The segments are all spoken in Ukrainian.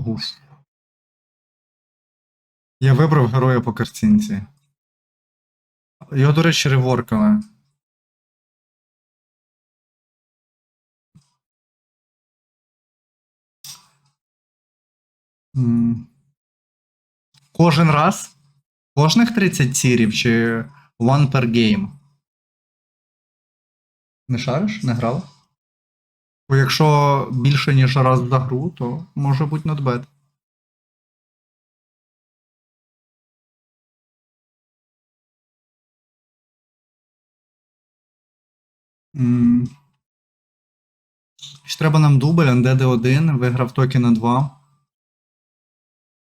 Гуш. Я вибрав героя по картинці. Його, до речі, реворкали. Кожен раз? Кожних 30 тірів чи one per game? Не шариш? Не грав? Бо якщо більше, ніж раз за гру, то може бути bad. Треба нам дубль, Undead 1, виграв токена 2.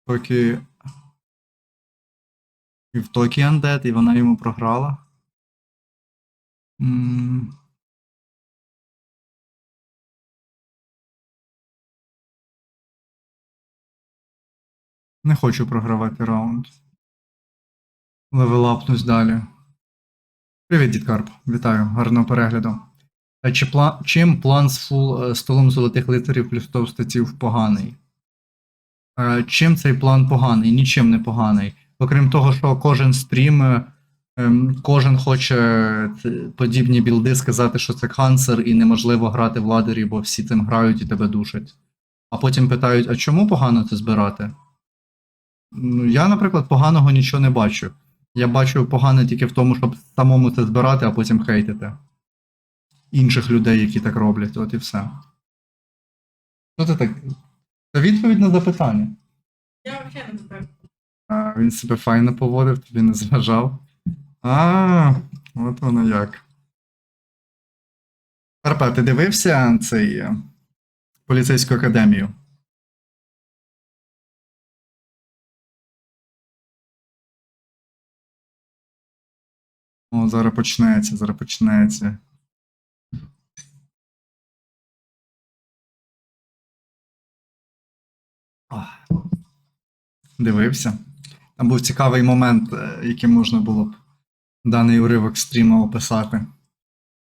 Токі. І в Токі Undead, і вона йому програла. М. Не хочу програвати раунд. Левелапнусь далі. Привіт, Дідкарп. Вітаю, гарного перегляду. А чи пла... чим план з фул е, столом золотих лицарів плюс 100 статів поганий? Е, Чим цей план поганий? Нічим не поганий. Окрім того, що кожен стрім, е, ем, кожен хоче подібні білди сказати, що це канцер і неможливо грати в ладері, бо всі цим грають і тебе душать. А потім питають, а чому погано це збирати? Ну, я, наприклад, поганого нічого не бачу. Я бачу погане тільки в тому, щоб самому це збирати, а потім хейтити. Інших людей, які так роблять, от і все. Що це так? Це відповідь на запитання. Я взагалі не. А, він себе файно поводив, тобі не зважав. А, от воно як. Карпа, ти дивився цей е, поліцейську академію? Зараз почнеться, зараз почнеться. Дивився. Там був цікавий момент, е, яким можна було б даний уривок стріму описати.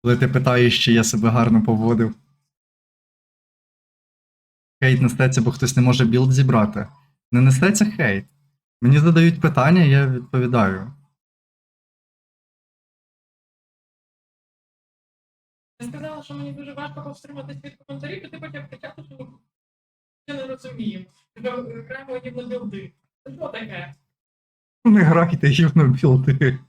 Коли ти питаєш, чи я себе гарно поводив. Хейт несеться, бо хтось не може білд зібрати. Не несеться хейт. Мені задають питання, я відповідаю. Я сказала, що мені дуже важко повстримати від коментарів, і ти почав кричати, що я не розумію. Що окремо гівно білди. Це що таке? Не грайте гівно білди.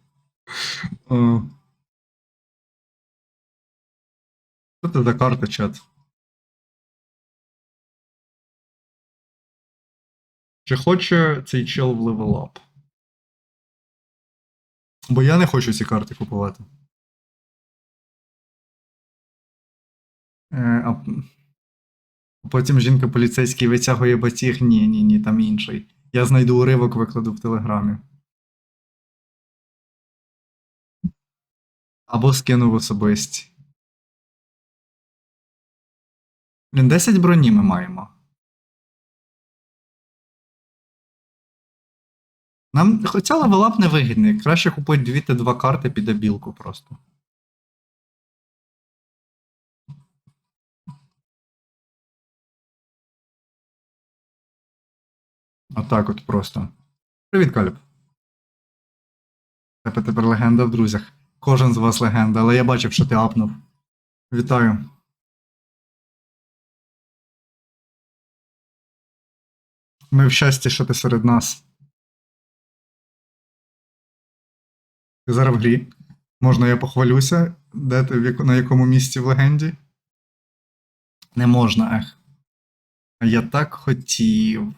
Що це за карта, чат? Чи хоче цей чел в левелап? Бо я не хочу ці карти купувати. А п- потім жінка поліцейський витягує батіг. Ні, ні, ні, там інший. Я знайду уривок, викладу в телеграмі. Або скину в особисті. Блін, 10 броні ми маємо. Нам хоча левелап не вигідний. Краще купити 2 та 2 карти під абілку просто. Отак от просто. Привіт, Каліб. Тебе тепер легенда в друзях. Кожен з вас легенда, але я бачив, що ти апнув. Вітаю. Ми в щасті, що ти серед нас. Ти зараз в грі. Можна я похвалюся? Де ти в на якому місці в легенді? Не можна, ех. А я так хотів.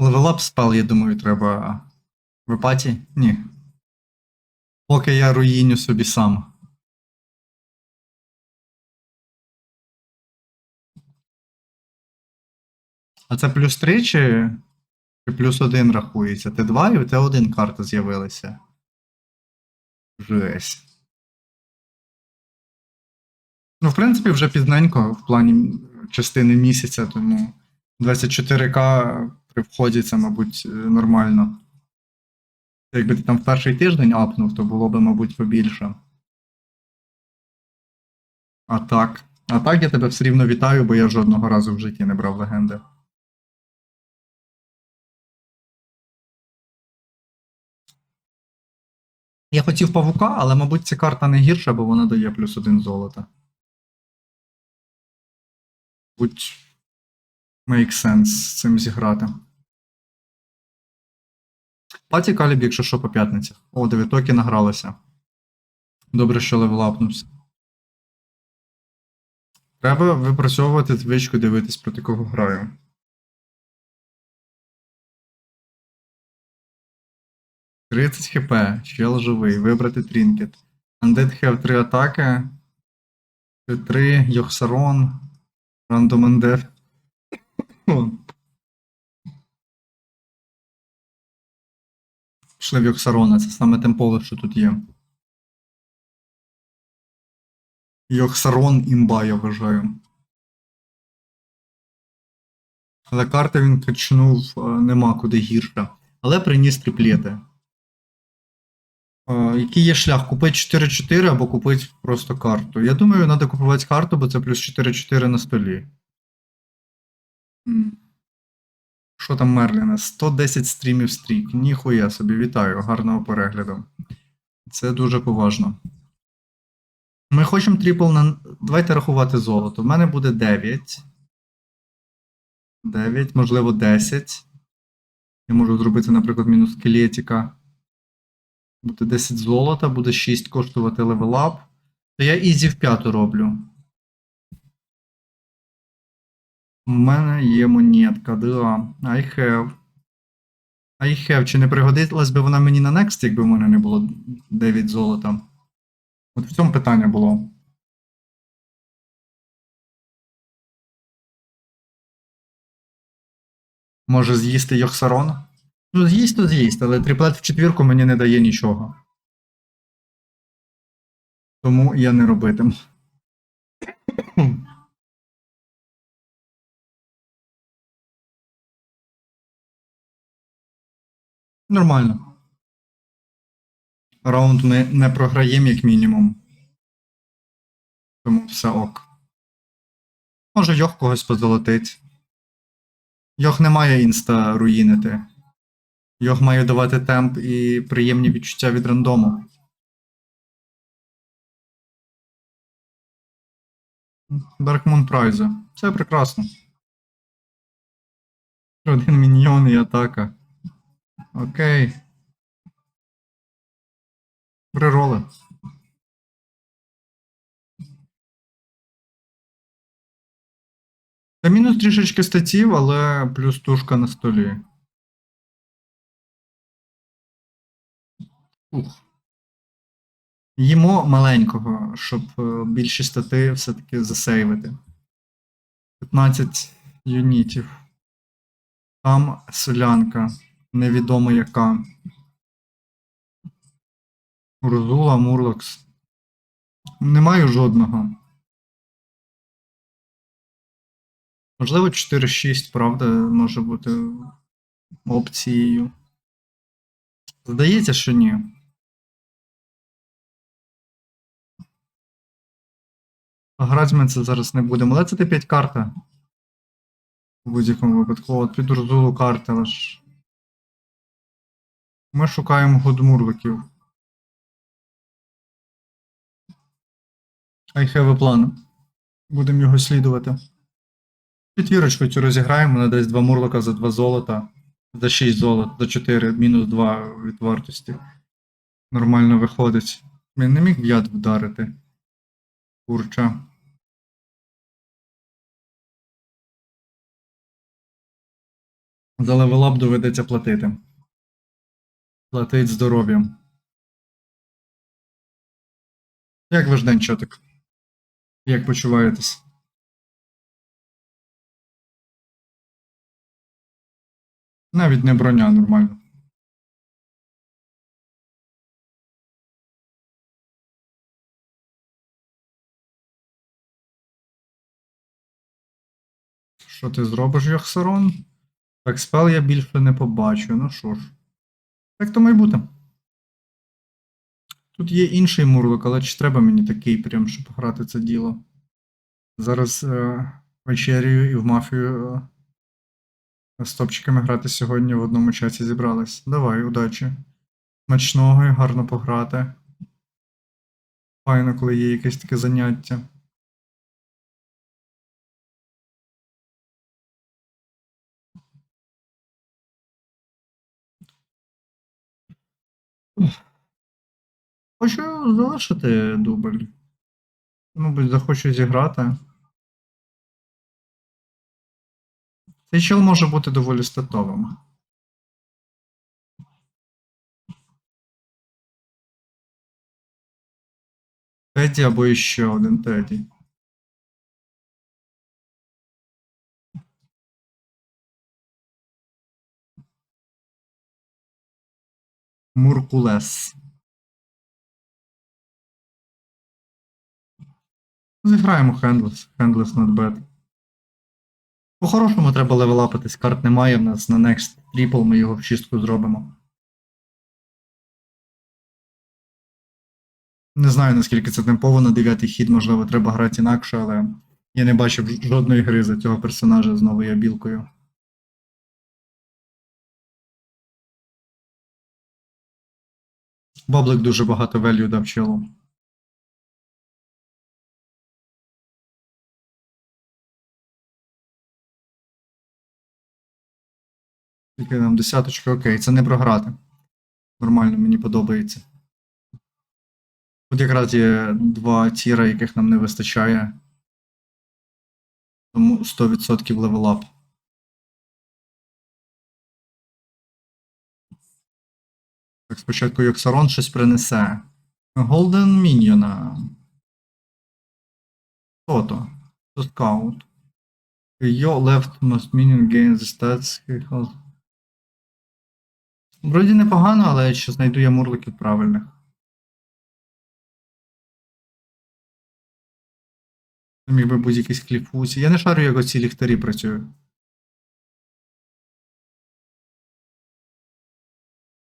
Левелап спел, я думаю, треба. В епаті? Ні. Поки я руїню собі сам. А це плюс 3 чи, чи плюс 1 рахується? Т2 і у Т1 карта з'явилася. Жесть. Ну, в принципі, вже пізненько в плані частини місяця, тому 24К при вході це, мабуть, е, нормально. Якби ти там в перший тиждень апнув, то було б, мабуть, побільше. А так. А так я тебе все рівно вітаю, бо я жодного разу в житті не брав легенди. Я хотів павука, але, мабуть, ця карта не гірша, бо вона дає плюс один золота. Будь make sense з цим зіграти. Паті Каліб, якщо що, по п'ятницях. О, дев'ятоки награлися. Добре, що левелапнувся. Треба випрацьовувати звичку дивитись, проти кого граю. Тридцять хп, чел живий, вибрати трінкет. Undead have 3 атаки. 3 Йохсарон. Рандом Undead. Пішли в Йохсарона, це саме темпове, що тут є. Йохсарон імба, я вважаю. Але карти він качнув е, нема куди гірше. Але приніс триплети. Е, Який є шлях? Купити 4-4 або купити просто карту. Я думаю, треба купувати карту, бо це плюс 4-4 на столі. Що там Мерліна? 110 стрімів стрік. Ніхуя собі, вітаю, гарного перегляду. Це дуже поважно. Ми хочемо трипл на. Давайте рахувати золото. У мене буде 9. 9, можливо, 10. Я можу зробити, наприклад, мінус скелетика. Буде 10 золота, буде 6 коштувати левелап. То я ізі в п'яту роблю. У мене є монетка, да. I have. I have. Чи не пригодилась би вона мені на next, якби в мене не було 9 золота? От в цьому питання було. Може з'їсти Йохсарон? Ну, з'їсть, то з'їсть, але триплет в четвірку мені не дає нічого. Тому я не робитиму. Нормально. Раунд ми не програємо, як мінімум. Тому все ок. Може, Йох когось позолотить. Йох не має інста руїнити. Йох має давати темп і приємні відчуття від рандому. Даркмун Прайза. Це прекрасно. Один міньйон і атака. Окей. Прироли. Та мінус трішечки статів, але плюс тушка на столі. Ух. Їмо маленького, щоб е, більші стати все-таки засейвити. 15 юнітів. Там солянка. Невідомо яка. Урзула, Мурлокс. Не маю жодного. Можливо, 4-6, правда, може бути опцією. Здається, що ні. Грати ми це зараз не будемо, але це Т5 карта. У будь-якому випадку. От під Урзулу карта лиш. Ми шукаємо гудмурликів. I have a plan. Будемо його слідувати. Четвірочку цю розіграємо, вона дасть 2 мурлока за 2 золота. За 6 золот, за 4, мінус 2 від вартості. Нормально виходить. Він не міг яд вдарити. Курча. За левелап доведеться платити. Платить здоров'ям. Як ваш день, чотик? Як почуваєтесь? Навіть не броня, нормально. Що ти зробиш, Йохсарон? Так, спел я більше не побачу. Ну що ж. Так то має бути. Тут є інший мурлик, але чи треба мені такий прям, щоб грати це діло? Зараз е, вечерю і в мафію е, з топчиками грати сьогодні в одному чаті зібрались. Давай, удачі. Смачного і гарно пограти. Файно, коли є якесь таке заняття. Хочу залишити дубль. Мабуть, захочу зіграти. Цей чел може бути доволі статовим. Теді або іще один Теді. Муркулес. Зіграємо Хендлес. Хендлес not bad. По-хорошому треба левелапитись, карт немає в нас на Next Triple, ми його в чистку зробимо. Не знаю, наскільки це темпово на дев'ятий хід, можливо, треба грати інакше, але я не бачив жодної гри за цього персонажа з новою білкою. Баблик дуже багато велью дав челу. Тільки нам десяточка, окей, це не програти. Нормально, мені подобається. Тут якраз є два тіра, яких нам не вистачає. Тому 100% левелап. Так, спочатку Йоксарон щось принесе. Голден Міньйона. Хто то? Це скаут. Your left most minion gain the stats. Вроді непогано, але ще знайду я мурликів правильних. Міг би бути якийсь кліфусі. Я не шарю, як оці ліхтарі працюють.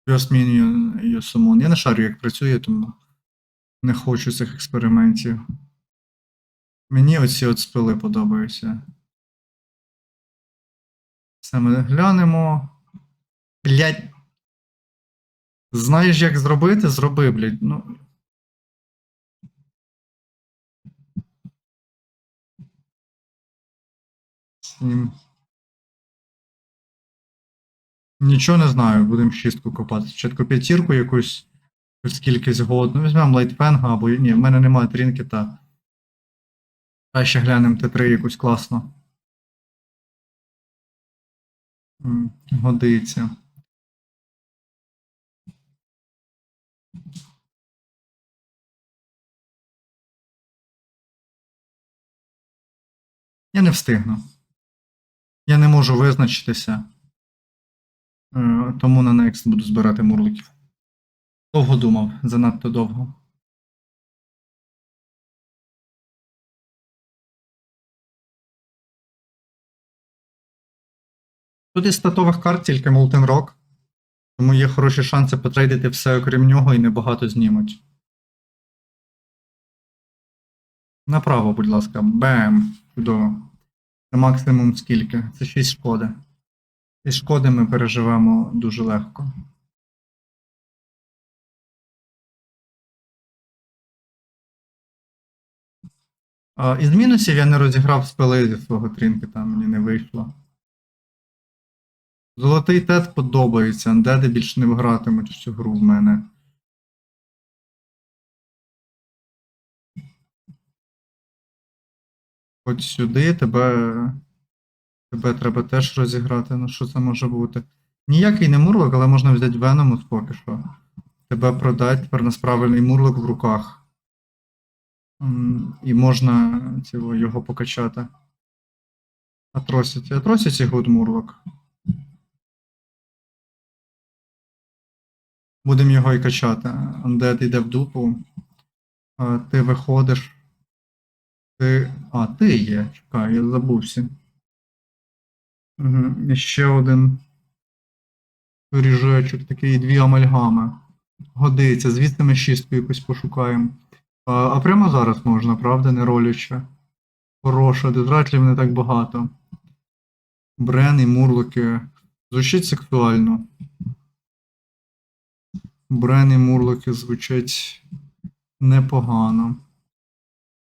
Minion і summon. Я не шарю, як працює, тому не хочу цих експериментів. Мені оці от спили подобаються. Це ми глянемо. Блять. Знаєш, як зробити? Зроби, блядь. Ну. Сім. Нічого не знаю, будемо шістку копати. Спочатку п'ятірку якусь, якусь кількість год. Ну, візьмемо лайтфенга, або ні, в мене немає трінкета. Краще глянемо Т3 якусь класну. М, Годиться. Я не встигну. Я не можу визначитися. Е, Тому на Next буду збирати мурликів. Довго думав, занадто довго. Тут із статових карт тільки Molten Rock, тому є хороші шанси потрейдити все окрім нього і небагато знімуть. Направо, будь ласка. Бем. Чудово. Це максимум скільки? Це 6 шкоди. 6 шкоди ми переживемо дуже легко. Із мінусів я не розіграв спели зі свого трінкета, мені не вийшло. Золотий тет подобається, андеди більше не гратимуть в цю гру в мене. От сюди тебе. Тебе треба теж розіграти. Ну що це може бути? Ніякий не мурлок, але можна взяти Веномус поки що. Тебе продать тепер нас правильний мурлок в руках. І можна цього, його покачати. Атросіті. Атросіті гуд мурлок. Будемо його і качати. Undead йде в дупу. Ти виходиш. Ти. А, ти є. Чекай, я забувся. Угу. Ще один ріжечок, такий дві амальгами. Годиться. Звідси ми шістку якусь пошукаємо. А, а прямо зараз можна, правда, не роляче. Хороша, дезратлів не так багато. Брен і мурлоки. Звучить сексуально. Брен і мурлоки звучать непогано.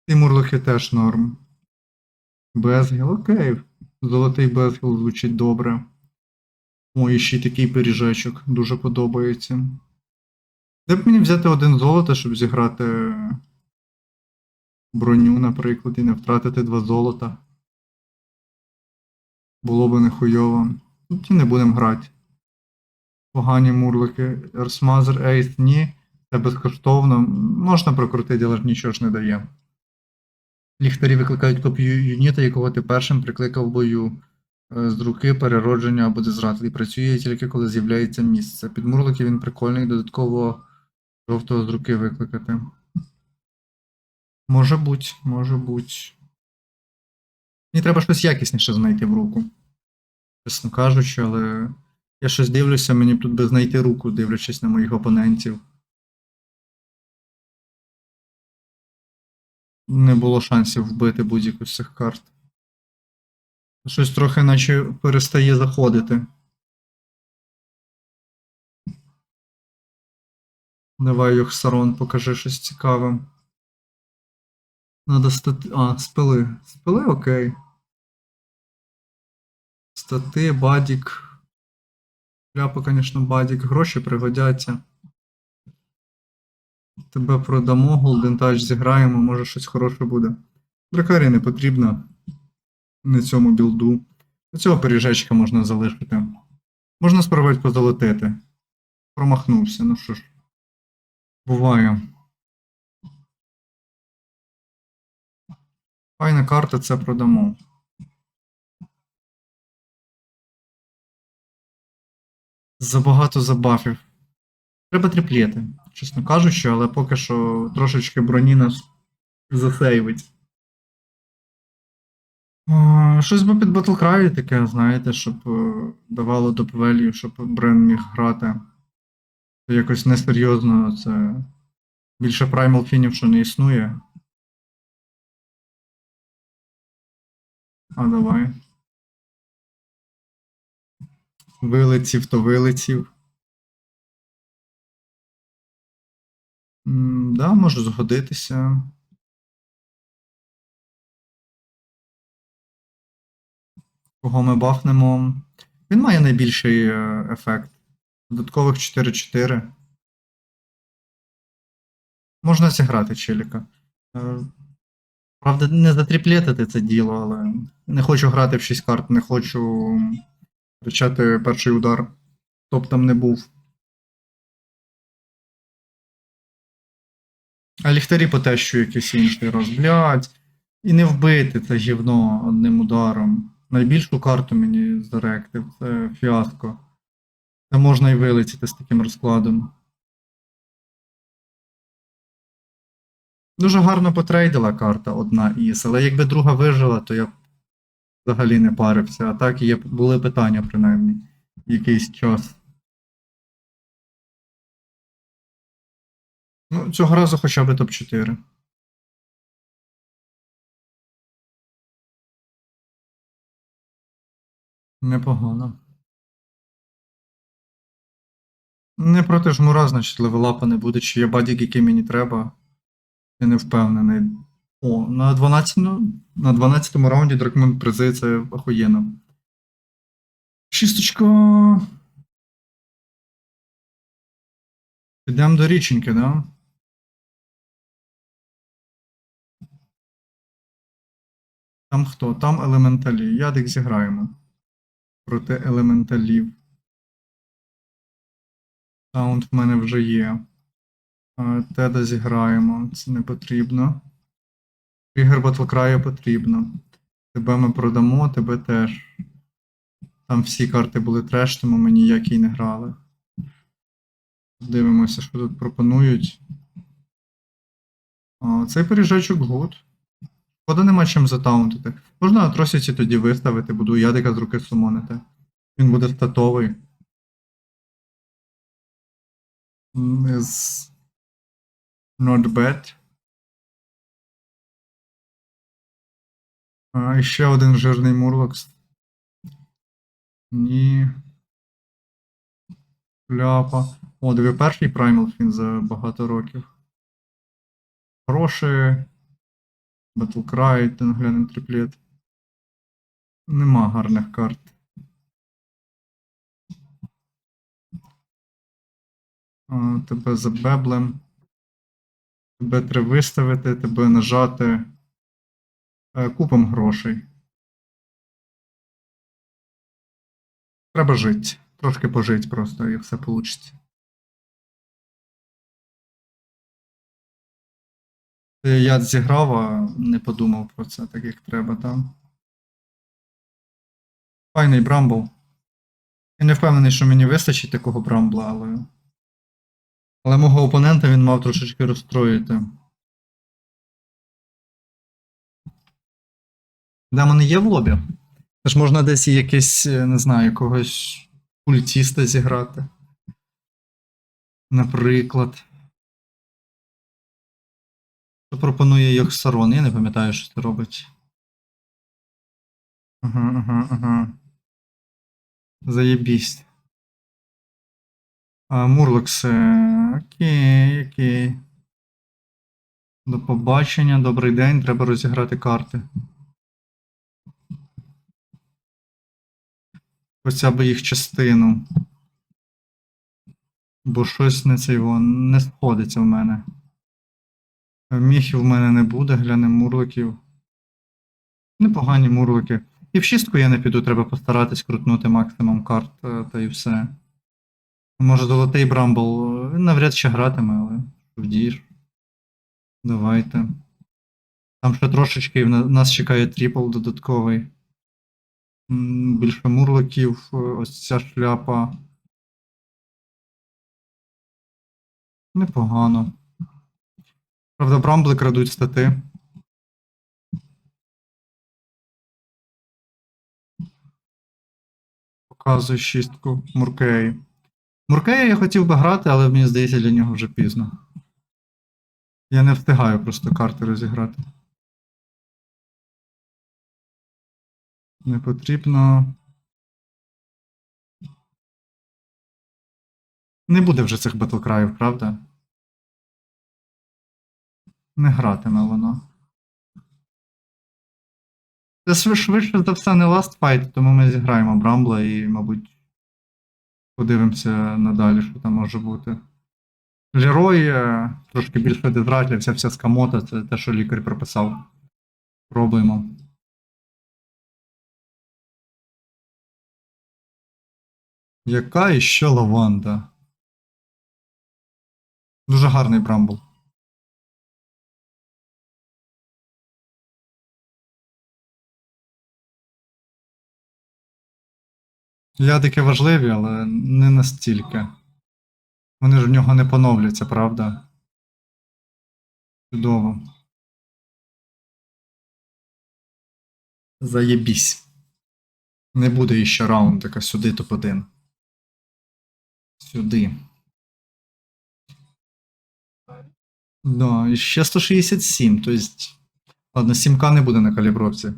І мурлоки теж норм. Безгіл, окей. Золотий безгіл звучить добре. О, і ще й такий пиріжечок дуже подобається. Де б мені взяти один золото, щоб зіграти броню, наприклад, і не втратити два золота. Було би нехуйово. Ну, ті не будемо грати. Погані мурлики. Ерсмазер Ейс ні. Це безкоштовно. Можна прокрутити, але ж нічого ж не дає. Ліхтарі викликають копію юніта, якого ти першим прикликав в бою е, з руки, переродження або дезратлі. Працює тільки коли з'являється місце. Під мурлики він прикольний, додатково жовтого з руки викликати. Може бути, може бути. Мені треба щось якісніше знайти в руку. Чесно кажучи, але я щось дивлюся, мені тут би знайти руку, дивлячись на моїх опонентів. Не було шансів вбити будь-яку з цих карт. Щось трохи наче перестає заходити. Давай, Йохсарон, покажи щось цікаве. Надо стати. А, спили. Спили окей. Стати, бадік. Ляпа, звісно, бадік. Гроші пригодяться. Тебе продамо, Golden Touch зіграємо, може щось хороше буде. Дракарі не потрібно. Не цьому білду. Цього пиріжечка можна залишити. Можна спробувати позолотити. Промахнувся, ну що ж. Буває. Файна карта, це продамо. Забагато забафів. Треба тріплети, чесно кажучи, але поки що трошечки броні нас засейвить. Щось би під Battlecry таке, знаєте, щоб е, давало value, щоб Брен міг грати. Це якось несерйозно, це більше Primal Finnів, що не існує. А давай. Вилетів, то вилетів. М, Да, може згодитися. Кого ми бафнемо? Він має найбільший е, ефект. Додаткових 4-4. Можна зіграти челіка. Е, Правда, не затріплетити це діло, але не хочу грати в 6 карт, не хочу кричати перший удар. Топ там не був. А ліхтарі по те, що якийсь інший раз. І не вбити це гівно одним ударом. Найбільшу карту мені заректив. Це фіаско. Це можна і вилетіти з таким розкладом. Дуже гарно потрейдила карта одна із, але якби друга вижила, то я б взагалі не парився. А так є, були питання, принаймні, якийсь час. Ну, цього разу хоча б топ-4. Непогано. Не проти жмура, значить, левелапа не буде, чи є бадік, який мені треба. Я не впевнений. О, на 12, на 12 раунді Дракмон призи це охуєнно. Шісточка. Підемо до річеньки, да? Там хто? Там елементалі. Ядик зіграємо. Проти елементалів. Саунд в мене вже є. Теда зіграємо. Це не потрібно. Тригер Батлкраю потрібно. Тебе ми продамо, тебе теж. Там всі карти були треш, тому ми ніякі не грали. Дивимося, що тут пропонують. Цей пиріжечок гуд. Шкода нема чим затаунтити. Можна атросіті тоді виставити, буду ядика з руки сумонити. Він буде статовий. Is not bad. А, і ще один жирний Мурлокс. Ні. Ляпа. О, диви перший Primal Fin за багато років. Хороший. Battlecry, ten глянем триплет. Нема гарних карт. Тебе за беблем. Тебе треба виставити, тебе нажати. Е, Купом грошей. Треба жити. Трошки пожити просто і все вийде. Я зіграв, а не подумав про це так, як треба там. Файний брамбл. Я не впевнений, що мені вистачить такого брамбла, але. Але мого опонента він мав трошечки розстроїти. Демони є в лобі? Це ж можна десь і якесь, е, не знаю, якогось культіста зіграти. Наприклад. Що пропонує Йохсарон? Я не пам'ятаю, що це робить. Ага, ага, ага. Заєбість. А, Мурлокс. Окей, окей. До побачення, добрий день, треба розіграти карти. Хоча б їх частину. Бо щось не цей не сходиться в мене. Міхів в мене не буде, глянемо мурликів. Непогані мурлики. І в шістку я не піду, треба постаратись крутнути максимум карт е, та і все. Може золотий Брамбл. е, навряд чи гратиме, але вдієш. Давайте. Там ще трошечки нас чекає трипл додатковий. Більше мурликів, е, ось ця шляпа. Непогано. Правда, брамбли крадуть стати. Показую шістку Муркеї. Муркея я хотів би грати, але мені здається, для нього вже пізно. Я не встигаю просто карти розіграти. Не потрібно. Не буде вже цих батлкраїв, правда? Не гратиме воно. Це швид- швидше за все не Last Fight, тому ми зіграємо Брамбла і, мабуть, подивимося надалі, що там може бути. Лерой е, трошки більше дезратля, вся скамота, це те, що лікар прописав. Пробуємо. Яка іще лаванда? Дуже гарний брамбл. Ядики важливі, але не настільки. Вони ж в нього не поновляться, правда? Чудово. Заєбісь. Не буде іще раундика сюди топ-1. Сюди. Да, і ще 167, тобто. Ладно, 7К не буде на калібровці.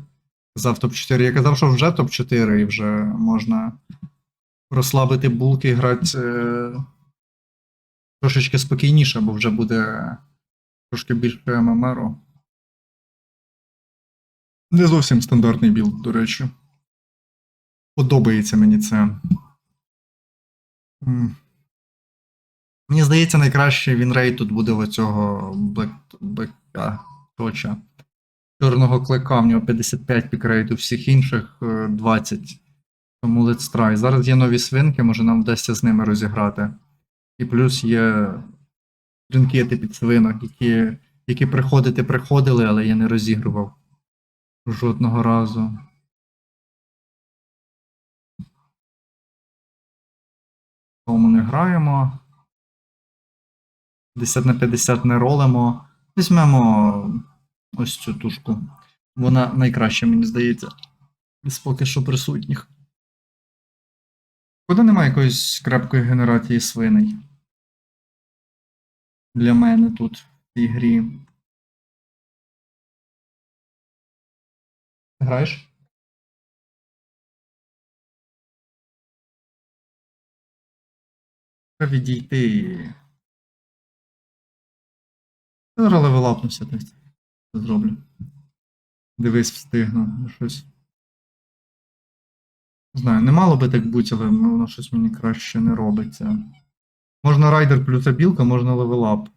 Казав топ-4. Я казав, що вже топ-4 і вже можна розслабити булки і грати е, трошечки спокійніше, бо вже буде трошки більше ММРу. Не зовсім стандартний білд, до речі. Подобається мені це. Мені здається, найкращий вінрейт тут буде оцього Black, Точа. Чорного клика, в нього 55 пікрейт, у всіх інших е, 20. Тому let's try. Зараз є нові свинки, може нам вдасться з ними розіграти. І плюс є тринкети під свинок, які, які приходити приходили, але я не розігрував жодного разу. Тому не граємо. 50 на 50 не ролимо. Візьмемо ось цю тушку. Вона найкраща, мені здається. Із поки що присутніх. Куди немає якоїсь крепкої генерації свиней? Для мене тут в цій грі. Граєш? Треба відійти. Зараз левелапнуся десь. Зроблю. Дивись, встигну. Ну, Щось. Не знаю, не мало би так бути, але ну, воно щось мені краще не робиться. Можна райдер плюс білка, можна левелап.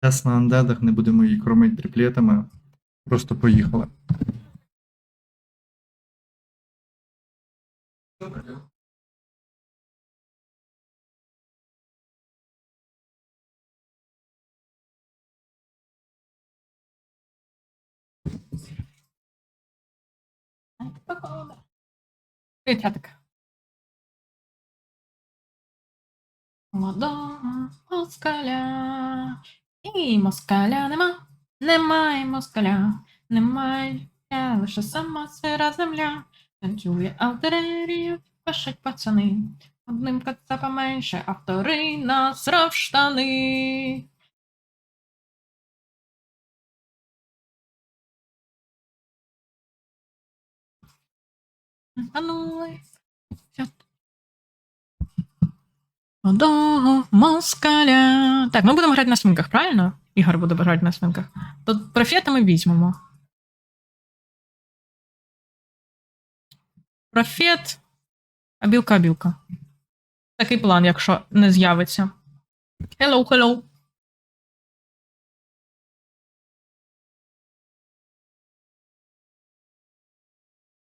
Тест на андедах, не будемо її кормити триплетами. Просто поїхали. Привіт, Ятик. Молодого москаля. І москаля нема. Немає москаля. Немає я лише сама сира земля. Танцює артилерія, пишуть пацани. Одним кацапа менше, автори насрав штани. А ну, все. Молодого москаля. Так, ми будемо грати на свинках, правильно? Ігор буде грати на свинках. То профета ми візьмемо. Профет. А білка, а білка. Такий план, якщо не з'явиться. Hello, hello.